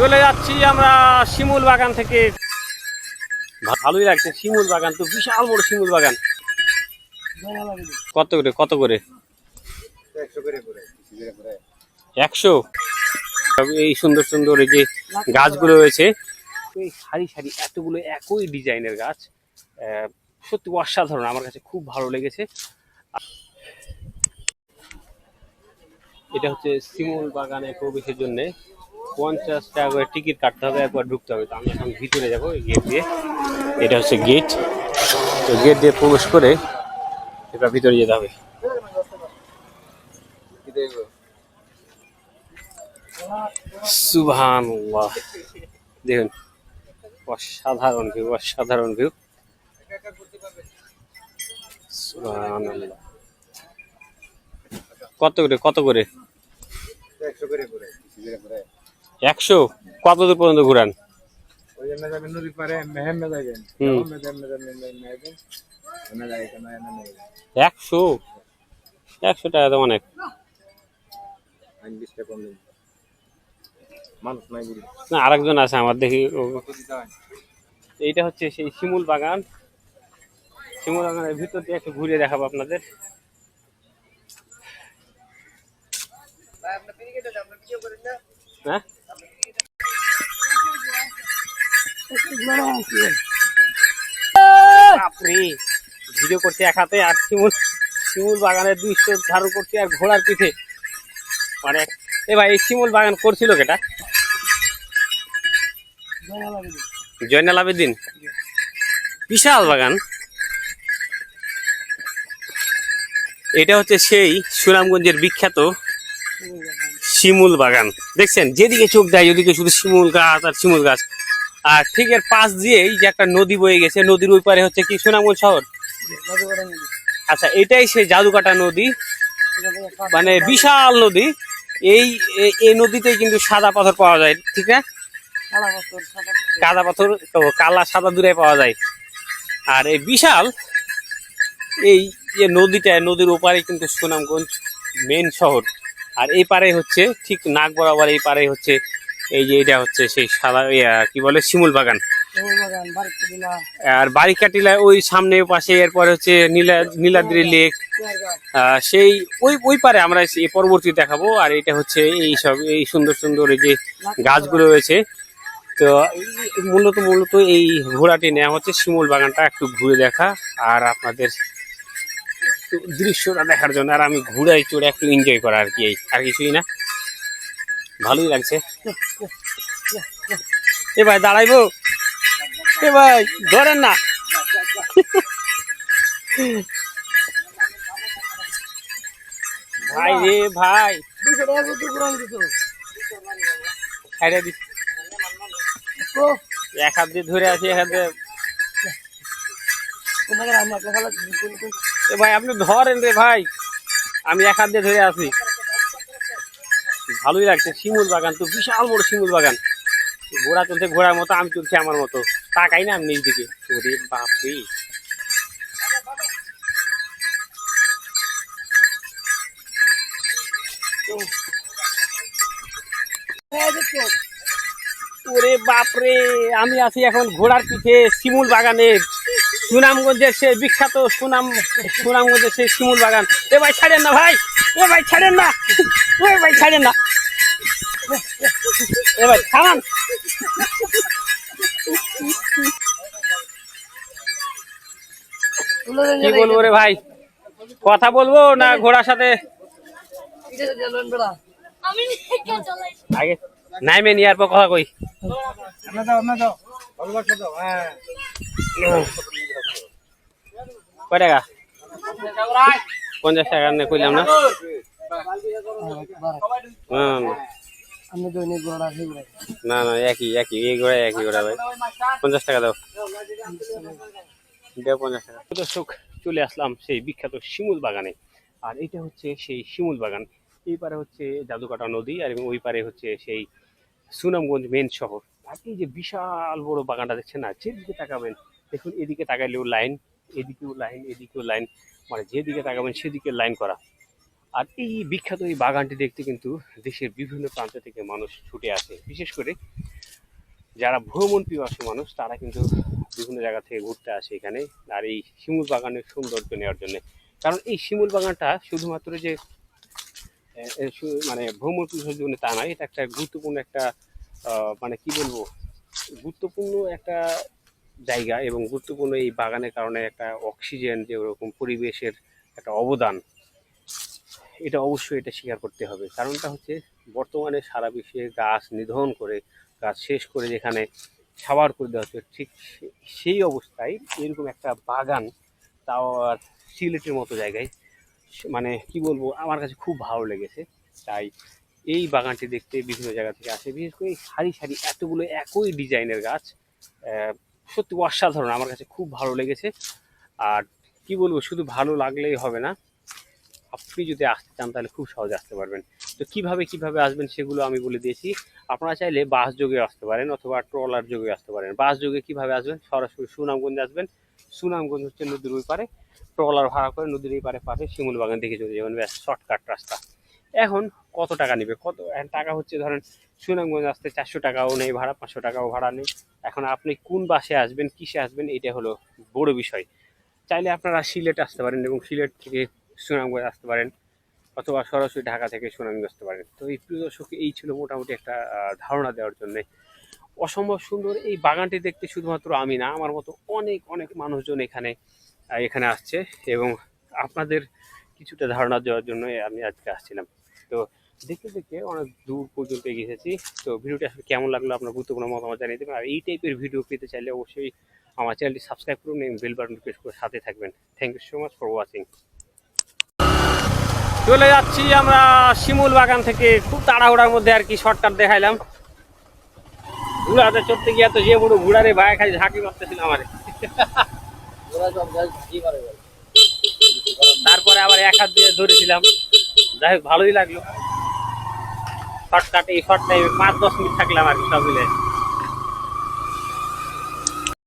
চলে যাচ্ছি আমরা শিমুল বাগান থেকে। ভালোই লাগছে, শিমুল বাগান তো বিশাল বড় শিমুল বাগান। কত করে কত করে? একশো? এই সুন্দর সুন্দর এই যে গাছগুলো রয়েছে, এই সারি সারি এতগুলো একই ডিজাইনের গাছ। সত্যি অসাধারণ, আমার কাছে খুব ভালো লেগেছে। এটা হচ্ছে শিমুল বাগানে প্রবেশের জন্য পঞ্চাশ টাকা করে টিকিট কাটতে হবে, একবার ঢুকতে হবে। তো আমি এখন ভিতরে যাব গেট দিয়ে। এটা হচ্ছে গেট তো গেট দিয়ে প্রবেশ করে এটা ভিতরে যেতে হবে। সুবহান দেখুন, অসাধারণ ভিউ অসাধারণ ভিউ কত করে কত করে, একশো করে করে। একশো? কত দূর পর্যন্ত ঘুরান? একশো? একশো টাকা তো অনেক। না আরেকজন আছে আমার দেখি এইটা হচ্ছে সেই শিমুল বাগান। শিমুল বাগানের ভিতর দিয়ে একটু ঘুরে দেখাবো আপনাদের। হ্যাঁ? ভিডিও করতে এক হাতে আর শিমুল শিমুল বাগানের দৃশ্য ধারণ করছে আর ঘোড়ার পিঠে। মানে এ ভাই, এই শিমুল বাগান করছিল কেটা? জয়নাল আবেদিন বিশাল বাগান। এটা হচ্ছে সেই সুনামগঞ্জের বিখ্যাত শিমুল বাগান। দেখছেন? যেদিকে চোখ দেয়, ওদিকে শুধু শিমুল গাছ আর শিমুল গাছ। আর ঠিক এর পাশ দিয়েই যে একটা নদী বয়ে গেছে, নদীর ওই পারে হচ্ছে কি সুনামগঞ্জ শহর? আচ্ছা এটাই সেই জাদুকাটা নদী। মানে বিশাল নদী। এই এই নদীতেই কিন্তু সাদা পাথর পাওয়া যায়, ঠিক না? কাদা পাথর কালা, সাদা দূরে পাওয়া যায়। আর এই বিশাল, এই যে নদীটা, নদীর ওপারে কিন্তু সুনামগঞ্জ মেন শহর। আর এই পারে হচ্ছে ঠিক নাক বরাবর এই পারে হচ্ছে এই যে এটা হচ্ছে সেই সাদা ইয়া, কি বলে শিমুল বাগান। আর বারিকাটিলা ওই সামনে পাশে এরপরে হচ্ছে নীলা নীলাদ্রি লেক। সেই ওই ওই পারে আমরা এই পরবর্তী দেখাবো। আর এটা হচ্ছে এই সব এই সুন্দর সুন্দর এই যে গাছগুলো রয়েছে। তো মূলত মূলত এই ঘোড়াটি নেওয়া হচ্ছে শিমুল বাগানটা একটু ঘুরে দেখা। আর আপনাদের একটু দৃশ্যটা দেখার জন্য আর আমি ঘুরাই চড়ে একটু এনজয় করা আর কি এই, আর কিছুই না। ভালোই লাগছে। এ ভাই, দাঁড়াইবো? এ ভাই, ধরেন না। ভাই রে ভাই। এক হাত দিয়ে ধরে আছি, এক হাত দিয়ে। এ ভাই, আপনি ধরেন রে ভাই, আমি এক হাত দিয়ে ধরে আছি। ভালোই লাগছে, শিমুল বাগান তো, বিশাল বড় শিমুল বাগান। ঘোড়া চলছে ঘোড়ার মতো, আমি চলছি আমার মতো। তাকাই না আমি নিজ দিকে। ওরে বাপরে। ওরে বাপরে, আমি আছি এখন ঘোড়ার পিঠে শিমুল বাগানে সুনামগঞ্জের সে বিখ্যাত সুনাম সুনামগঞ্জের সেই শিমুল বাগান। এ ভাই ছাড়েন না ভাই এ ভাই ছাড়েন না এ ভাই ছাড়েন না। এ ভাই থামান। কি বলব রে ভাই? কথা বলব না ঘোড়ার সাথে? আমি নিজে চলাই আগে নাইমে নিয়ে আর পর কথা কই। দাও দাও হ্যাঁ কয় টাকা? পঞ্চাশ টাকা নে কইলাম না? না না একই একই এই ঘোড়া একই ঘোড়া ভাই। পঞ্চাশ টাকা দাও। দেও পঞ্চাশ টাকা। দর্শক চলে আসলাম সেই বিখ্যাত শিমুল বাগানে। আর এটা হচ্ছে সেই শিমুল বাগান। এই পারে হচ্ছে জাদুকাটা নদী আর ওই পারে হচ্ছে সেই সুনামগঞ্জ মেন শহর। এই যে বিশাল বড় বাগানটা দেখছেন না, যেদিকে তাকাবেন, দেখুন, এদিকে তাকাইলেও লাইন এদিকেও লাইন এদিকেও লাইন মানে যেদিকে তাকাবেন, সেদিকে লাইন করা। আর এই বিখ্যাত এই বাগানটি দেখতে কিন্তু দেশের বিভিন্ন প্রান্ত থেকে মানুষ ছুটে আসে। বিশেষ করে যারা ভ্রমণ পিপাসু মানুষ, তারা কিন্তু বিভিন্ন জায়গা থেকে ঘুরতে আসে এখানে, আর এই শিমুল বাগানের সৌন্দর্য নেওয়ার জন্য। কারণ এই শিমুল বাগানটা শুধুমাত্র যে মানে ভ্রমণ পিপাসুর জন্য তা নয়, এটা একটা গুরুত্বপূর্ণ একটা মানে কি বলব, গুরুত্বপূর্ণ একটা জায়গা এবং গুরুত্বপূর্ণ এই বাগানের কারণে একটা অক্সিজেন যে ওরকম পরিবেশের একটা অবদান, এটা অবশ্যই এটা স্বীকার করতে হবে। কারণটা হচ্ছে বর্তমানে সারা বিশ্বে গাছ নিধন করে, গাছ শেষ করে যেখানে সাবার করে দেওয়া হচ্ছে, ঠিক সেই অবস্থায় এরকম একটা বাগান তাও আর সিলেটের মতো জায়গায় মানে কি বলব, আমার কাছে খুব ভালো লেগেছে। তাই এই বাগানটি দেখতে বিভিন্ন জায়গা থেকে আসে। বিশেষ করে সারি সারি এতগুলো একই ডিজাইনের গাছ সত্যি অসাধারণ। আমার কাছে খুব ভালো লেগেছে। আর কি বলব, শুধু ভালো লাগলেই হবে না। আপনি যদি আসতে চান তাহলে খুব সহজে আসতে পারবেন। তো কীভাবে কীভাবে আসবেন সেগুলো আমি বলে দিয়েছি। আপনারা চাইলে বাস যোগে আসতে পারেন অথবা ট্রলার যোগে আসতে পারেন। বাস যোগে কীভাবে আসবেন? সরাসরি সুনামগঞ্জে আসবেন। সুনামগঞ্জ হচ্ছে নদীর ওই পারে। ট্রলার ভাড়া করে নদীর এই পারে পাশে শিমুল বাগান দেখে চলে যাবেন। ব্যাস, শর্টকাট রাস্তা। এখন কত টাকা নেবে? কত? টাকা হচ্ছে ধরেন সুনামগঞ্জ আসতে চারশো টাকাও নেই, ভাড়া পাঁচশো টাকাও ভাড়া নেই। এখন আপনি কোন বাসে আসবেন, কিসে আসবেন এটা হলো বড় বিষয়। চাইলে আপনারা সিলেট আসতে পারেন এবং সিলেট থেকে সুনামগঞ্জ আসতে পারেন অথবা সরাসরি ঢাকা থেকে সুনামগঞ্জ আসতে পারেন। তো এই প্রিয় দর্শক, এই ছিল মোটামুটি একটা ধারণা দেওয়ার জন্য। অসম্ভব সুন্দর, এই বাগানটি দেখতে শুধুমাত্র আমি না, আমার মতো অনেক অনেক মানুষজন এখানে এখানে আসছে এবং আপনাদের কিছুটা ধারণা দেওয়ার জন্য আমি আজকে আসছিলাম। তো দেখতে দেখতে অনেক দূর পর্যন্ত এগিয়ে এসেছি। তো ভিডিওটি আসলে কেমন লাগল আপনার গুরুত্বপূর্ণ মতামত জানিয়ে দেবেন। আর এই টাইপের ভিডিও পেতে চাইলে অবশ্যই আমার চ্যানেলটি সাবস্ক্রাইব করুন এবং বেল বাটন প্রেস করে সাথে থাকবেন। Thank you so much for watching চলে যাচ্ছি আমরা শিমুল বাগান থেকে। খুব তাড়াহুড়ার মধ্যে আর কি শর্টকাট দেখাইলাম। ঘুরাতে চড়তে গিয়ে তো যে বড় ঘুরারে ভাই খালি ঝাঁকি মারতেছিল আমারে। তারপরে আবার এক হাত দিয়ে ধরেছিলাম। যাই হোক, ভালোই লাগল। শর্টকাট এই শর্ট টাইমে পাঁচ দশ মিনিট থাকলাম আর কি সব মিলে।